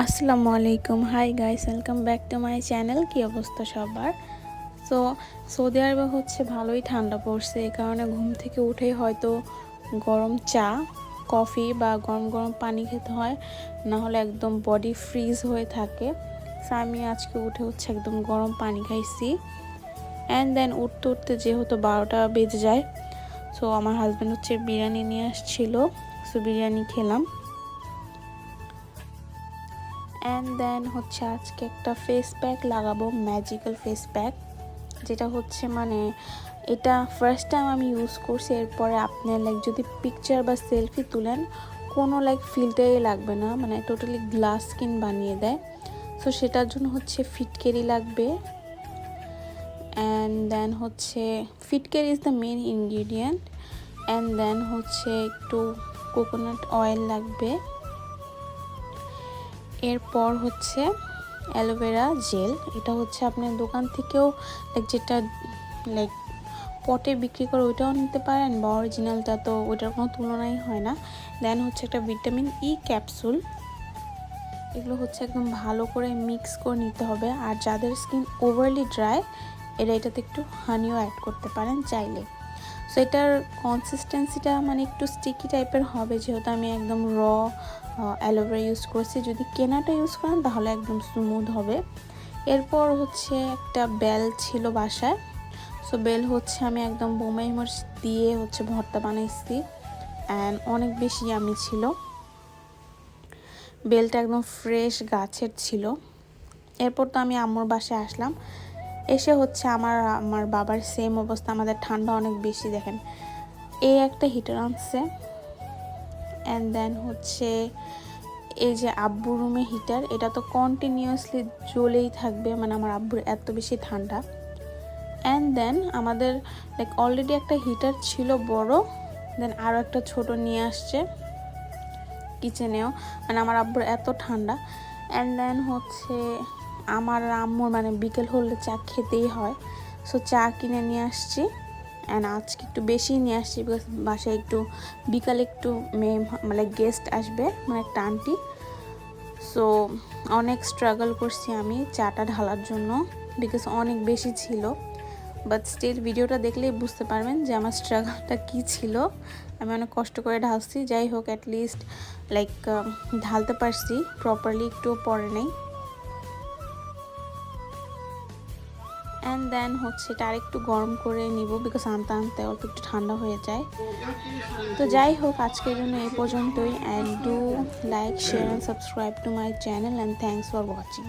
আসসালামু আলাইকুম। Hi guys welcome back to my channel কি অবস্থা সবার? সো সৌদি আরবে হচ্ছে ভালোই ঠান্ডা পড়ছে। এই কারণে ঘুম থেকে উঠেই হয়তো গরম চা, কফি বা গরম গরম পানি খেতে হয়। না হলে একদম বডি ফ্রিজ হয়ে থাকে। সো আমি আজকে উঠে হচ্ছে একদম গরম পানি খাইছি। অ্যান্ড দেন উঠতে উঠতে যেহেতু বারোটা বেজে যায় সো আমার হাজব্যান্ড হচ্ছে বিরিয়ানি নিয়ে আসছিল। সো বিরিয়ানি খেলাম। অ্যান্ড দেন হচ্ছে আজকে একটা ফেস প্যাক লাগাবো ম্যাজিক্যাল ফেস প্যাক যেটা হচ্ছে মানে এটা ফার্স্ট টাইম আমি ইউজ করছি, এরপরে আপনার লাইক যদি পিকচার বা সেলফি তুলেন, কোনো লাইক ফিল্টারই লাগবে না মানে টোটালি গ্লাস স্কিন বানিয়ে দেয়। সো সেটার জন্য হচ্ছে ফিটকেরি লাগবে। অ্যান্ড দেন হচ্ছে ফিটকেরি is the main ingredient and then হচ্ছে একটু কোকোনাট অয়েল লাগবে। এরপর হচ্ছে অ্যালোভেরা জেল এটা হচ্ছে আপনার দোকান থেকেও লাইক যেটা লাইক পটে বিক্রি করে ওইটাও নিতে পারেন বা অরিজিনালটা তো ওইটার কোনো তুলনাই হয় না। দেন হচ্ছে একটা ভিটামিন ই ক্যাপসুল এগুলো হচ্ছে একদম ভালো করে মিক্স করে নিতে হবে। আর যাদের স্কিন ওভারলি ড্রাই এরা এটাতে একটু হানিও অ্যাড করতে পারেন চাইলে। সো এটার কনসিস্টেন্সিটা মানে একটু স্টিকি টাইপের হবে, যেহেতু আমি একদম র অ্যালোভেরা ইউজ করছি। যদি কেনাটা ইউজ করেন, তাহলে একদম স্মুথ হবে। এরপর হচ্ছে একটা বেল ছিল বাসায়। সো বেল হচ্ছে আমি একদম বোমাই মরিচ দিয়ে হচ্ছে ভর্তা বানাইছি অ্যান্ড অনেক বেশি আমি ছিল। বেলটা একদম ফ্রেশ গাছের ছিল। এরপর তো আমি আম্মুর বাসায় আসলাম। এসে হচ্ছে আমার আমার বাবার সেম অবস্থা, আমাদের ঠান্ডা অনেক বেশি, দেখেন। এই একটা হিটার আনছে অ্যান্ড দেন হচ্ছে এই যে আব্বু রুমে হিটার এটা তো কন্টিনিউয়াসলি জ্বলেই থাকবে মানে আমার আব্বুর এত বেশি ঠান্ডা। অ্যান্ড দেন আমাদের লাইক অলরেডি একটা হিটার ছিল বড় দেন আরও একটা ছোট নিয়ে আসছে কিচেনেও মানে আমার আব্বুর এত ঠান্ডা। অ্যান্ড দেন হচ্ছে আমার আম্মুর মানে বিকেল হলে চা খেতেই হয়। সো চা কিনে নিয়ে আসছি। অ্যান্ড আজকে একটু বেশি নিয়ে আসছি বিকজ বাসায় একটু বিকালে একটু মেয়ে মানে গেস্ট আসবে মানে একটা আন্টি সো অনেক স্ট্রাগল করছি আমি চাটা ঢালার জন্য বিকজ অনেক বেশি ছিল। বাট স্টিল ভিডিওটা দেখলেই বুঝতে পারবেন যে আমার স্ট্রাগলটা কী ছিল। আমি অনেক কষ্ট করে ঢালছি। যাই হোক অ্যাটলিস্ট লাইক ঢালতে পারছি। প্রপারলি একটু পরে নেই। অ্যান্ড দেন হচ্ছে এটা আরেকটু গরম করে নিব বিকজ আনতে আনতে অল্প একটু ঠান্ডা হয়ে যায়। তো যাই হোক, আজকের জন্য এই পর্যন্তই। And do like share and subscribe to my channel and thanks for watching